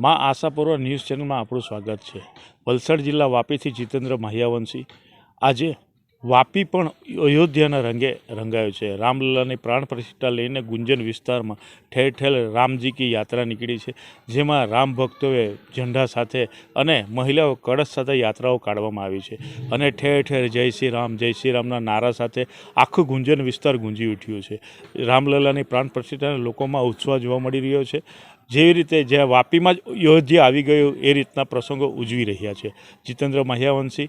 માં આશાપૂર્વ ન્યૂઝ ચેનલમાં આપણું સ્વાગત છે. વલસાડ જિલ્લા વાપીથી જીતેન્દ્ર માહ્યાવંશી. આજે વાપી પણ અયોધ્યાના રંગે રંગાયો છે. રામલલ્લાની પ્રાણ પ્રતિષ્ઠા લઈને ગુંજન વિસ્તારમાં ઠેર ઠેર રામજી કી યાત્રા નીકળી છે, જેમાં રામ ભક્તોએ ઝંડા સાથે અને મહિલાઓ કળશ સાથે યાત્રાઓ કાઢવામાં આવી છે અને ઠેર ઠેર જય શ્રી રામ, જય શ્રી રામના નારા સાથે આખું ગુંજન વિસ્તાર ગુંજી ઉઠ્યું છે. રામલલ્લાની પ્રાણ પ્રતિષ્ઠાને લોકોમાં ઉત્સાહ જોવા મળી રહ્યો છે. જેવી રીતે જ્યાં વાપીમાં જ અયોધ્યા આવી ગયું, એ રીતના પ્રસંગો ઉજવી રહ્યા છે. જીતેન્દ્ર મહ્યાવંશી